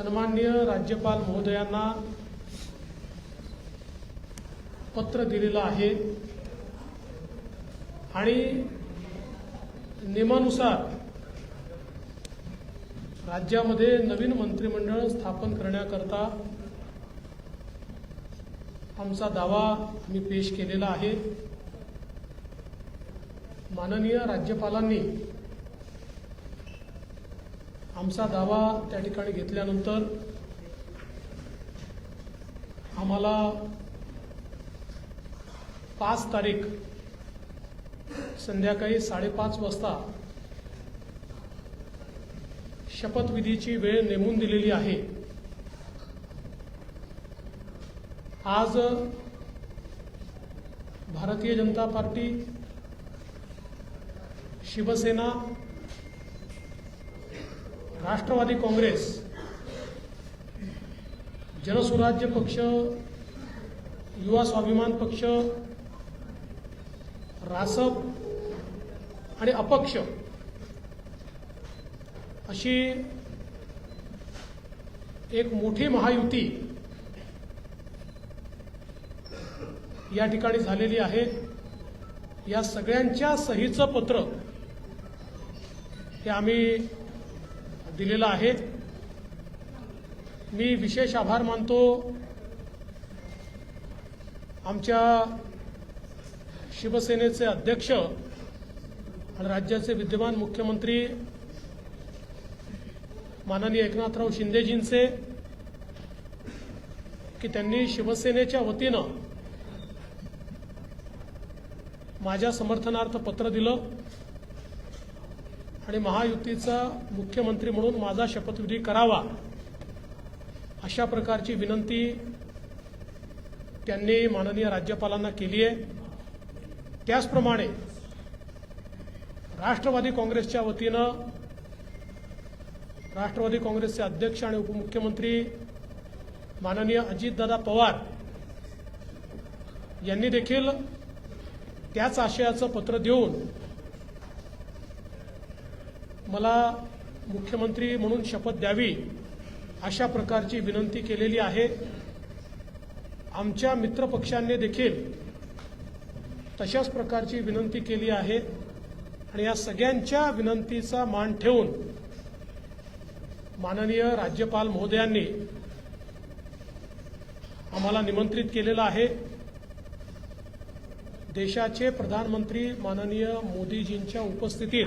सन्माननीय राज्यपाल महोदयांना पत्र दिलेलं आहे. आणि नियमानुसार राज्यामध्ये नवीन मंत्रिमंडळ स्थापन करण्याकरता आमचा दावा आम्ही पेश केलेला आहे. माननीय राज्यपालांनी आमचा दावा त्या ठिकाणी घेतल्यानंतर आम्हाला पाच तारीख संध्याकाळी साडेपाच वाजता शपथविधीची वेळ नेमून दिलेली आहे. आज भारतीय जनता पार्टी शिवसेना राष्ट्रवादी काँग्रेस जनसुराज्य पक्ष युवा स्वाभिमान पक्ष रासप आणि अपक्ष अशी एक मोठी महायुती या ठिकाणी झालेली आहे. या सगळ्यांच्या सहीचं पत्र हे आम्ही दिलेलं आहे. मी विशेष आभार मानतो आमच्या शिवसेनेचे अध्यक्ष आणि राज्याचे विद्यमान मुख्यमंत्री माननीय एकनाथराव शिंदेजींचे की त्यांनी शिवसेनेच्या वतीनं माझ्या समर्थनार्थ पत्र दिलं. आणि महायुतीचा मुख्यमंत्री म्हणून माझा शपथविधी करावा अशा प्रकारची विनंती त्यांनी माननीय राज्यपालांना केली आहे. त्याचप्रमाणे राष्ट्रवादी काँग्रेसच्या वतीनं राष्ट्रवादी काँग्रेसचे अध्यक्ष आणि उपमुख्यमंत्री माननीय अजितदादा पवार यांनी देखील त्याच आशयाचं पत्र देऊन मला मुख्यमंत्री म्हणून शपथ द्यावी अशा प्रकारची विनंती केलेली आहे. आमच्या मित्रपक्षांनी देखील तशाच प्रकारची विनंती केली आहे आणि या सगळ्यांच्या विनंतीचा मान ठेवून माननीय राज्यपाल महोदयांनी आम्हाला निमंत्रित केलेलं आहे. देशाचे प्रधानमंत्री माननीय मोदीजींच्या उपस्थितीत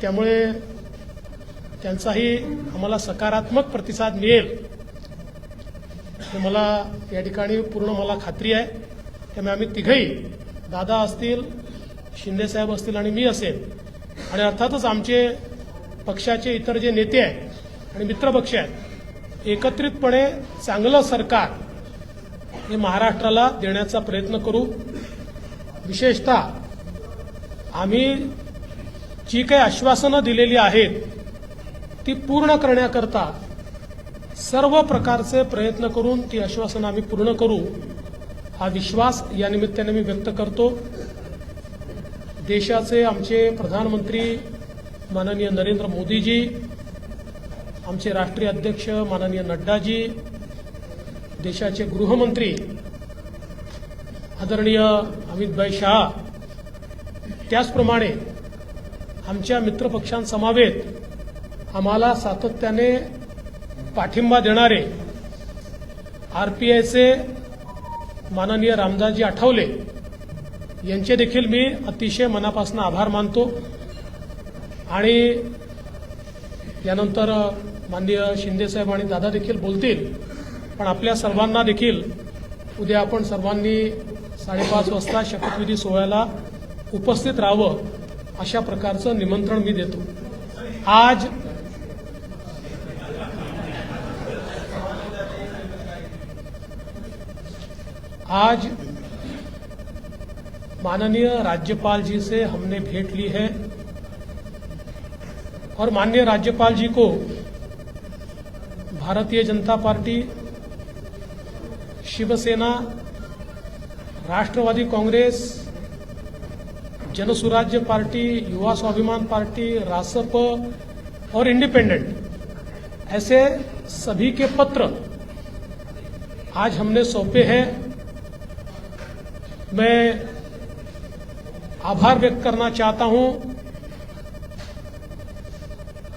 त्यामुळे त्यांचाही आम्हाला सकारात्मक प्रतिसाद मिळेल. हे मला या ठिकाणी पूर्ण मला खात्री आहे. त्यामुळे आम्ही तिघही दादा असतील शिंदेसाहेब असतील आणि मी असेल आणि अर्थातच आमचे पक्षाचे इतर जे नेते आहेत आणि मित्रपक्ष आहेत एकत्रितपणे चांगलं सरकार हे महाराष्ट्राला देण्याचा प्रयत्न करू. विशेषतः आम्ही जी काही आश्वासनं दिलेली आहेत ती पूर्ण करण्याकरता सर्व प्रकारचे प्रयत्न करून ती आश्वासनं आम्ही पूर्ण करू हा विश्वास या निमित्ताने मी व्यक्त करतो. देशाचे आमचे प्रधानमंत्री माननीय नरेंद्र मोदीजी आमचे राष्ट्रीय अध्यक्ष माननीय नड्डाजी देशाचे गृहमंत्री आदरणीय अमितभाई शहा त्याचप्रमाणे आमच्या मित्रपक्षांसमावेत आम्हाला सातत्याने पाठिंबा देणारे आरपीआयचे माननीय रामदासजी आठवले यांचे देखील मी अतिशय मनापासून आभार मानतो. आणि यानंतर माननीय शिंदेसाहेब आणि दादा देखील बोलतील पण आपल्या सर्वांना देखील उद्या आपण सर्वांनी साडेपाच वाजता शपथविधी सोहळ्याला उपस्थित राहावं अशा प्रकारचं निमंत्रण मी देतो. आज आज माननीय राज्यपाल जी से हमने भेंट ली है और माननीय राज्यपाल जी को Bharatiya Janata party, Shiv Sena, Rashtravadi Congress Jansurajya party, Yuva Swabhiman party, Rasap और इंडिपेंडेंट, ऐसे सभी के पत्र आज हमने सौंपे हैं। मैं आभार व्यक्त करना चाहता हूँ।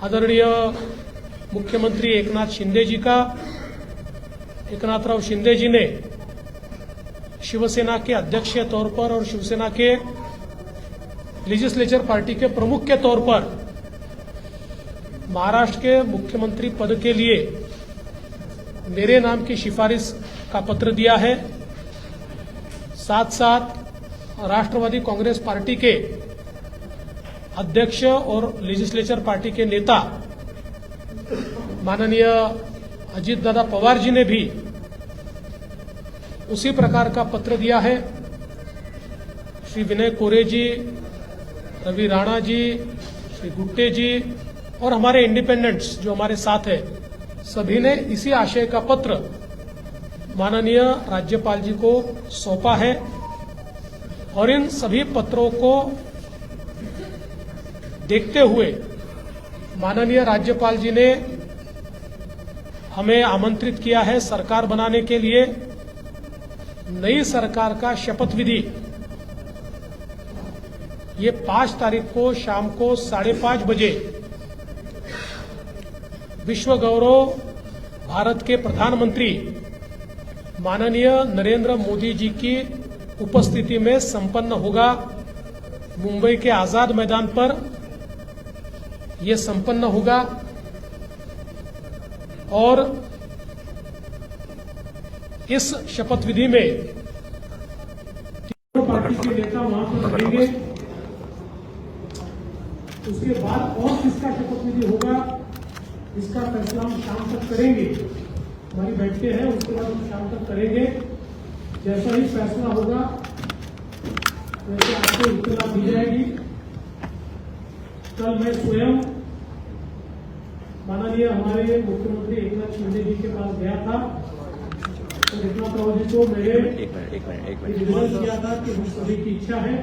आदरणीय मुख्यमंत्री एकनाथ शिंदे जी का, एकनाथराव शिंदे जी ने शिवसेना के अध्यक्ष के तौर पर और शिवसेना के लेजिस्लेचर पार्टी के प्रमुख के तौर पर महाराष्ट्र के मुख्यमंत्री पद के लिए मेरे नाम की सिफारिश का पत्र दिया है। साथ साथ राष्ट्रवादी कांग्रेस पार्टी के अध्यक्ष और लेजिस्लेचर पार्टी के नेता माननीय अजीत दादा पवार जी ने भी उसी प्रकार का पत्र दिया है। श्री विनय कोरे जी रवि राणा जी, श्री गुट्टे जी और हमारे इंडिपेंडेंट्स जो हमारे साथ है, सभी ने इसी आशय का पत्र माननीय राज्यपाल जी को सौंपा है और इन सभी पत्रों को देखते हुए माननीय राज्यपाल जी ने हमें आमंत्रित किया है सरकार बनाने के लिए, नई सरकार का शपथ विधि ये पाँच तारीख को शाम को साढ़े पाँच बजे विश्व गौरव भारत के प्रधानमंत्री माननीय नरेंद्र मोदी जी की उपस्थिति में संपन्न होगा मुंबई के आज़ाद मैदान पर। यह संपन्न होगा और इस शपथ विधि में तीनों पार्टी के नेता वहाँ पर रहेंगे। उसके बाद और किसका शपथ विधि होगा इसका फैसला हम शाम तक करेंगे। हमारी बैठकें हैं उसके बाद हम शाम तक करेंगे। जैसा ही फैसला होगा वैसे आपको इतला दी जाएगी। कल मैं स्वयं माननीय हमारे मुख्यमंत्री एक नाथ शिंदे जी के पास गया था। तो एकनाथ राव जी को मेरे निवेदन किया था कि हम सभी की इच्छा है।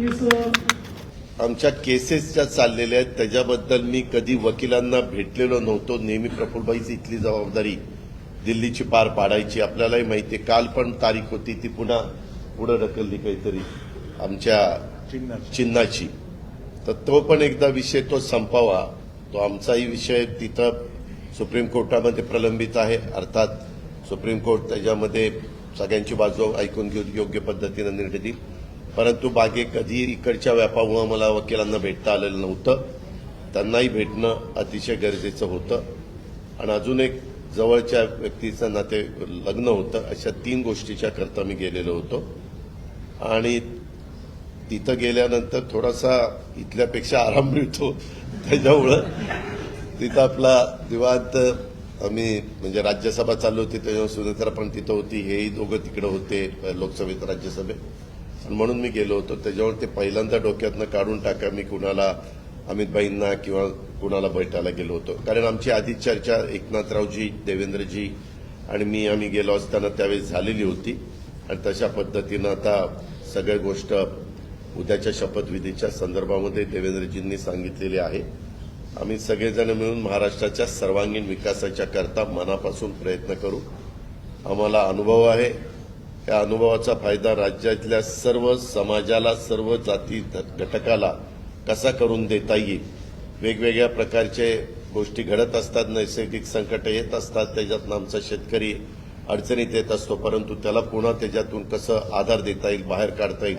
इस आमच्या केसेस ज्या चाललेल्या आहेत त्याच्याबद्दल मी कधी वकिलांना भेटलेलो नव्हतो. नेहमी प्रफुल्लबाईची इथली जबाबदारी दिल्लीची पार पाडायची. आपल्यालाही माहिती आहे काल पण तारीख होती ती पुन्हा पुढे ढकलली काहीतरी आमच्या चिन्हाची. तर तो पण एकदा विषय तो संपावा. तो आमचाही विषय तिथं सुप्रीम कोर्टामध्ये प्रलंबित आहे. अर्थात सुप्रीम कोर्ट त्याच्यामध्ये सगळ्यांची बाजू ऐकून घेऊन योग्य पद्धतीनं निर्णय देईल. परंतु बागे कधी इकडच्या व्यापामुळे मला वकिलांना भेटता आलेलं नव्हतं. त्यांनाही भेटणं अतिशय गरजेचं होतं. आणि अजून एक जवळच्या व्यक्तीचं नाते लग्न होतं. अशा तीन गोष्टीच्या करता मी गेलेलो होतो. आणि तिथं गेल्यानंतर थोडासा इथल्यापेक्षा आराम मिळतो. त्याच्यामुळं तिथं आपला दिवात आम्ही म्हणजे राज्यसभा चालू होती त्याच्यावर सुनेत्रा पण तिथं होती. हेही दोघं तिकडं होते लोकसभेत राज्यसभेत. म्हणून मी गेलो होतो. त्याच्यावर ते पहिल्यांदा डोक्यातनं काढून टाका मी कुणाला अमितभाईंना किंवा कुणाला भेटायला गेलो होतो. कारण आमची आधी चर्चा एकनाथरावजी देवेंद्रजी आणि मी आम्ही गेलो असताना त्यावेळी झालेली होती. आणि तशा पद्धतीनं आता सगळ्या गोष्ट उद्याच्या शपथविधीच्या संदर्भामध्ये देवेंद्रजींनी सांगितलेली आहे. आम्ही सगळेजण मिळून महाराष्ट्राच्या सर्वांगीण विकासाच्या करता मनापासून प्रयत्न करू. आम्हाला अनुभव आहे. त्या अनुभवाचा फायदा राज्यातल्या सर्व समाजाला सर्व जाती घटकाला कसा करून देता येईल? वेगवेगळ्या प्रकारचे गोष्टी घडत असतात नैसर्गिक संकट येत असतात त्याच्यातनं आमचा शेतकरी अडचणीत येत असतो परंतु त्याला पुन्हा त्याच्यातून कसं आधार देता येईल बाहेर काढता येईल?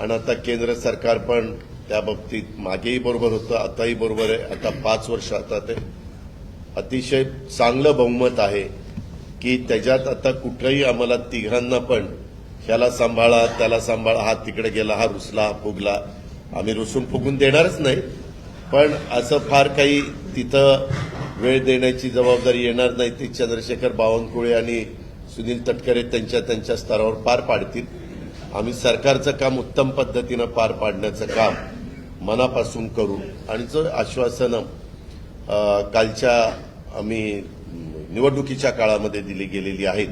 आणि आता केंद्र सरकार पण त्या बाबतीत मागेही बरोबर होतं आताही बरोबर आहे. आता पाच वर्ष आता ते अतिशय चांगलं बहुमत आहे. की त्याच्यात आता कुठंही आम्हाला तिघांना पण ह्याला सांभाळा त्याला सांभाळा हा तिकडे गेला हा रुसला हा फुगला. आम्ही रुसून फुगून देणारच नाही. पण असं फार काही तिथं वेळ देण्याची जबाबदारी येणार नाही. ती चंद्रशेखर बावनकुळे आणि सुनील तटकरे त्यांच्या त्यांच्या स्तरावर पार पाडतील. आम्ही सरकारचं काम उत्तम पद्धतीनं पार पाडण्याचं काम मनापासून करू. आणि जो आश्वासनं कालच्या आम्ही निवडणुकीच्या काळामध्ये दिली गेलेली आहेत.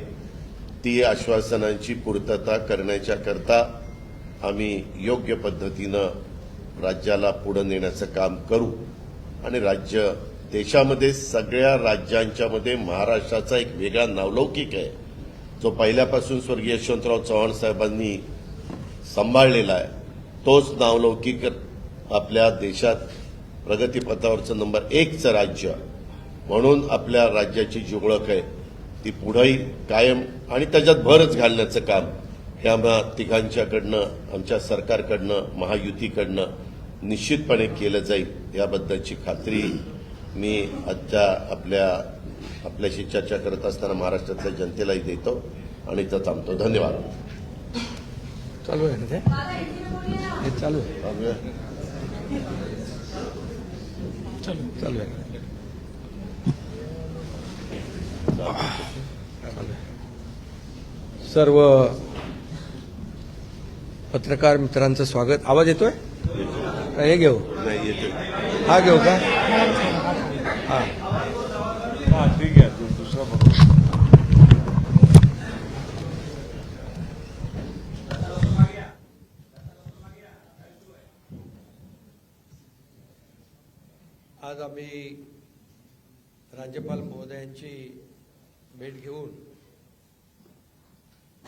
ती आश्वासनांची पूर्तता करण्याच्या करता आम्ही योग्य पद्धतीनं राज्याला पुढे नेण्याचं काम करू. आणि राज्य देशामध्ये सगळ्या राज्यांच्या मध्ये महाराष्ट्राचा एक वेगळा नावलौकिक आहे. जो पहिल्यापासून स्वर्गीय यशवंतराव चव्हाण साहेबांनी सांभाळलेला आहे. तोच नावलौकिक आपल्या देशात प्रगतीपथावरचं नंबर एकचं राज्य म्हणून आपल्या राज्याची जी ओळख आहे. ती पुढेही कायम आणि त्याच्यात भरच घालण्याचं काम हे आम्हा तिघांच्याकडनं आमच्या सरकारकडनं महायुतीकडनं निश्चितपणे केलं जाईल याबद्दलची खात्री मी आजच्या आपल्या आपल्याशी चर्चा करत असताना महाराष्ट्रातल्या जनतेलाही देतो आणि इथं थांबतो. धन्यवाद. चालू आहे ना ते? चालू आहे. चलो चालू आहे चालू आहे. सर्व पत्रकार मित्रांचं स्वागत. आवाज येतोय? हे घेऊ. हा घेऊ का? हा. हा ठीक आहे. दुसरा आज आम्ही राज्यपाल महोदयांची भेट घेऊन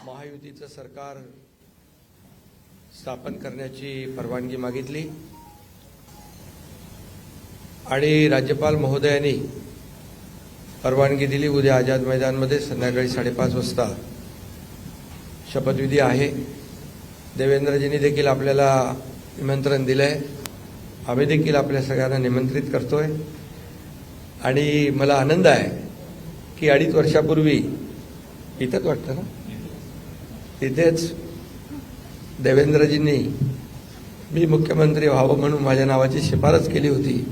महायुतीचं सरकार स्थापन करण्याची परवानगी मागितली. आणि राज्यपाल महोदयांनी परवानगी दिली. उद्या आझाद मैदानमध्ये संध्याकाळी साडेपाच वाजता शपथविधी आहे. देवेंद्रजींनी देखील आपल्याला निमंत्रण दिलं आहे आम्ही देखील आपल्या सगळ्यांना निमंत्रित करतोय. आणि मला आनंद आहे की अडीच वर्षापूर्वी इथंच वाटतं ना? तिथेच देवेंद्रजींनी मी मुख्यमंत्री व्हावं म्हणून माझ्या नावाची शिफारस केली होती.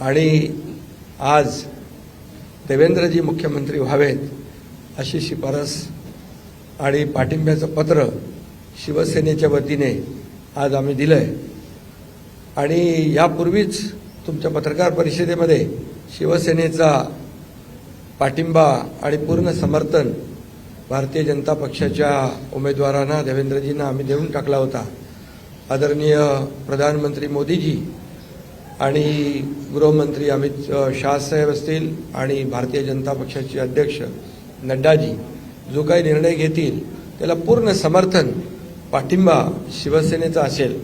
आणि आज देवेंद्रजी मुख्यमंत्री व्हावेत अशी शिफारस आणि पाठिंब्याचं पत्र शिवसेनेच्या वतीने आज आम्ही दिलं आहे आणि यापूर्वीच तुमच्या पत्रकार परिषदेमध्ये शिवसेनेचा पाठिंबा आणि पूर्ण समर्थन भारतीय जनता पक्षाच्या उमेदवारांना देवेंद्रजींना आम्ही देऊन टाकला होता. आदरणीय प्रधानमंत्री मोदीजी आणि गृहमंत्री अमित शाहसाहेब शाह साहेब असतील आणि भारतीय जनता पक्षाचे अध्यक्ष नड्डाजी जो काही निर्णय घेतील त्याला पूर्ण समर्थन पाठिंबा शिवसेनेचा असेल.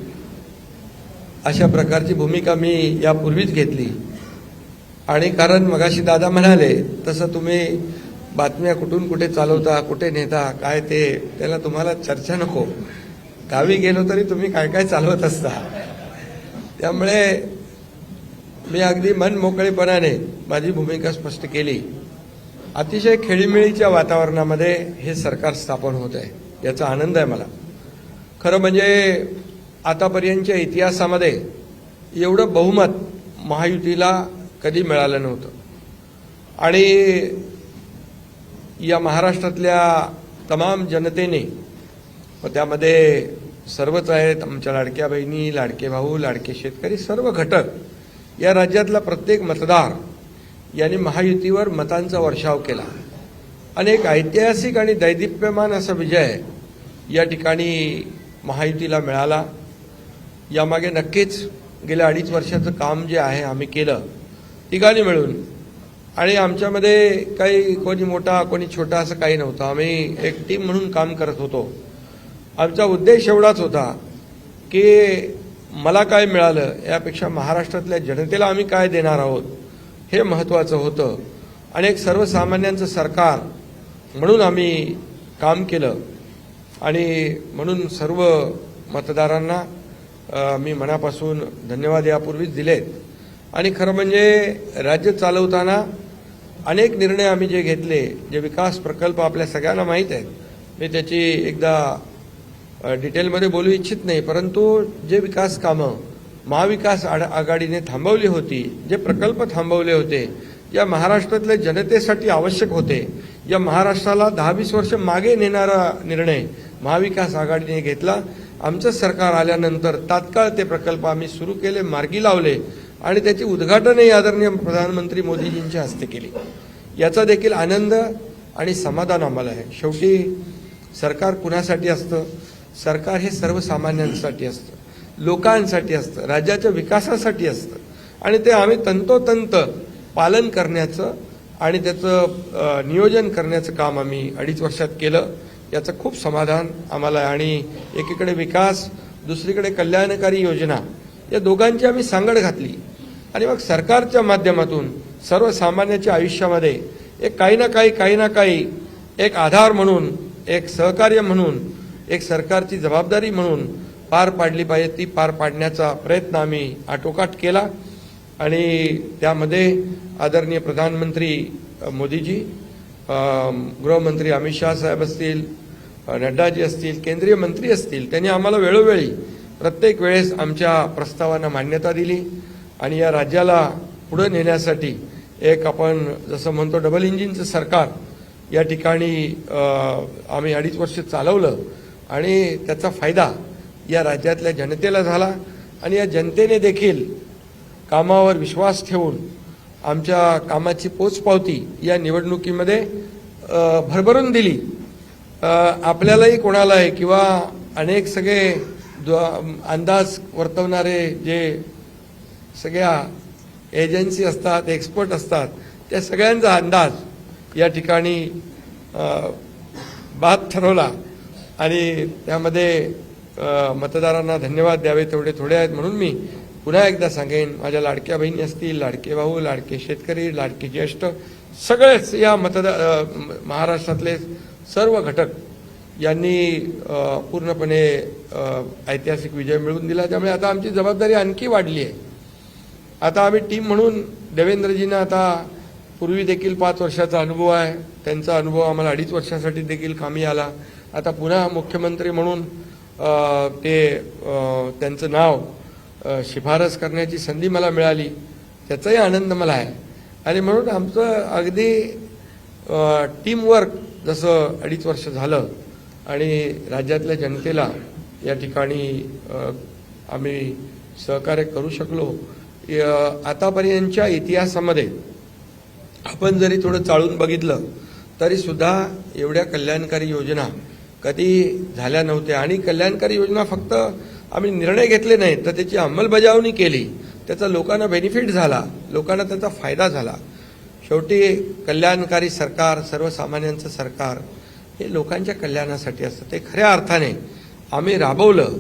अशा प्रकारची भूमिका मी यापूर्वीच घेतली. आणि कारण मगाशी दादा म्हणाले तसं तुम्ही बातम्या कुठून कुठे चालवता कुठे नेता काय ते त्याला तुम्हाला चर्चा नको. गावी गेलो तरी तुम्ही काय काय चालवत असता. त्यामुळे मी अगदी मन मोकळेपणाने माझी भूमिका स्पष्ट केली. अतिशय खेळीमेळीच्या वातावरणामध्ये हे सरकार स्थापन होत आहे याचा आनंद आहे मला. खरं म्हणजे आतापर्यंतच्या इतिहासामध्ये एवढं बहुमत महायुतीला कधी मिळालं नव्हतं. आणि या महाराष्ट्रातल्या तमाम जनतेने व त्यामध्ये सर्वच आहेत आमच्या लाडक्या बहिणी लाडके भाऊ लाडके शेतकरी सर्व घटक या राज्यातला प्रत्येक मतदार यांनी महायुतीवर मतांचा वर्षाव केला. आणि एक ऐतिहासिक आणि दैदिप्यमान असा विजय या ठिकाणी महायुतीला मिळाला. यामागे नक्कीच गेल्या अडीच वर्षाचं काम जे आहे आम्ही केलं. तिघांनी मिळून. आणि आमच्यामध्ये काही कोणी मोठा कोणी छोटा असं काही नव्हतं. आम्ही एक टीम म्हणून काम करत होतो. आमचा उद्देश एवढाच होता की मला काय मिळालं यापेक्षा महाराष्ट्रातल्या जनतेला आम्ही काय देणार आहोत हे महत्त्वाचं होतं. आणि एक सर्वसामान्यांचं सरकार म्हणून आम्ही काम केलं. आणि म्हणून सर्व मतदारांना मी मनापासून धन्यवाद यापूर्वीच दिलेत. आणि खरं म्हणजे राज्य चालवताना अनेक निर्णय आम्ही जे घेतले जे विकास प्रकल्प आपल्या सगळ्यांना माहीत आहेत मी त्याची एकदा डिटेलमध्ये बोलू इच्छित नाही परंतु जे विकास कामं महाविकास आघाडीने थांबवली होती जे प्रकल्प थांबवले होते या महाराष्ट्रातल्या जनतेसाठी आवश्यक होते या महाराष्ट्राला दहा वीस वर्ष मागे नेणारा निर्णय महाविकास आघाडीने घेतला. आमचं सरकार आल्यानंतर तात्काळ ते प्रकल्प आम्ही सुरू केले मार्गी लावले. आणि त्याची उद्घाटनही आदरणीय प्रधानमंत्री मोदीजींच्या हस्ते केली. याचा देखील आनंद आणि समाधान आम्हाला आहे. शेवटी सरकार कुणासाठी असतं? सरकार हे सर्वसामान्यांसाठी असतं. लोकांसाठी असतं. राज्याच्या विकासासाठी असतं. आणि ते आम्ही तंतोतंत पालन करण्याचं आणि त्याचं नियोजन करण्याचं काम आम्ही अडीच वर्षात केलं. याचं खूप समाधान आम्हाला आहे. आणि एकीकडे विकास दुसरीकडे कल्याणकारी योजना या दोघांची आम्ही सांगड घातली. आणि मग सरकारच्या माध्यमातून सर्वसामान्याच्या आयुष्यामध्ये एक काही ना काही काही ना काही एक आधार म्हणून एक सहकार्य म्हणून एक सरकारची जबाबदारी म्हणून पार पाडली पाहिजे. ती पार पाडण्याचा प्रयत्न आम्ही आटोकाट केला. आणि त्यामध्ये आदरणीय प्रधानमंत्री मोदीजी गृहमंत्री अमित शहा साहेब असतील नड्डाजी असतील केंद्रीय मंत्री असतील त्यांनी आम्हाला वेळोवेळी प्रत्येक वेळेस आमच्या प्रस्तावांना मान्यता दिली. आणि या राज्याला पुढे नेण्यासाठी एक आपण जसं म्हणतो डबल इंजिनचं सरकार या ठिकाणी आम्ही अडीच वर्ष चालवलं आणि त्याचा फायदा या राज्यातल्या जनतेला झाला आणि या जनतेने देखील कामावर विश्वास ठेवून आमच्या कामाची पोचपावती या निवडणुकीमध्ये भरभरून दिली. आपल्यालाही कोणालाही किंवा अनेक सगळे अंदाज वर्तवणारे जे सगळ्या एजन्सी असतात एक्सपर्ट असतात त्या सगळ्यांचा अंदाज या ठिकाणी बाद ठरवला. आणि त्यामध्ये मतदारांना धन्यवाद द्यावे तेवढे थोडे आहेत म्हणून मी पुन्हा एकदा सांगेन माझ्या लाडक्या बहिणी असतील लाडके भाऊ लाडके शेतकरी लाडके ज्येष्ठ सगळेच या मतदार महाराष्ट्रातले सर्व घटक यांनी पूर्णपणे ऐतिहासिक विजय मिळवून दिला. त्यामुळे आता आमची जबाबदारी आणखी वाढली आहे. आता आम्ही टीम म्हणून देवेंद्रजींना आता पूर्वी देखील पाच वर्षाचा अनुभव आहे. त्यांचा अनुभव आम्हाला अडीच वर्षासाठी देखील कामी आला. आता पुन्हा मुख्यमंत्री म्हणून ते त्यांचं नाव शिफारस करण्याची संधी मला मिळाली. त्याचाही आनंद मला आहे. आणि म्हणून आमचं अगदी टीमवर्क जसं अडीच वर्ष झालं आणि राज्यातल्या जनतेला या ठिकाणी आम्ही सहकार्य करू शकलो आतापर्यंतच्या इतिहासामध्ये आपण जरी थोडं चाळून बघितलं तरी सुद्धा एवढ्या कल्याणकारी योजना कधी झाल्या नव्हत्या. आणि कल्याणकारी योजना फक्त आम्ही निर्णय घेतले नाहीत तर त्याची अंमलबजावणी केली त्याचा लोकांना बेनिफिट झाला लोकांना त्याचा फायदा झाला. शेवटी कल्याणकारी सरकार सर्वसामान्यांचं सरकार हे लोकांच्या कल्याणासाठी असतं. ते खऱ्या अर्थाने आम्ही राबवलं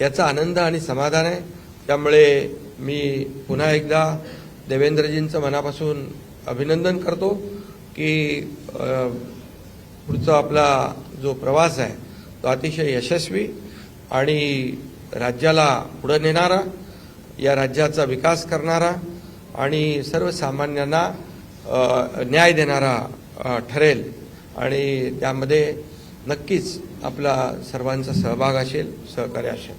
याचा आनंद आणि समाधान आहे. त्यामुळे मी पुन्हा एकदा देवेंद्रजींचं मनापासून अभिनंदन करतो की पुढचा आपला जो प्रवास आहे तो अतिशय यशस्वी आणि राज्याला पुढं नेणारा या राज्याचा विकास करणारा आणि सर्वसामान्यांना न्याय देणारा ठरेल. आणि त्यामध्ये नक्कीच आपला सर्वांचा सहभाग असेल सहकार्य असेल.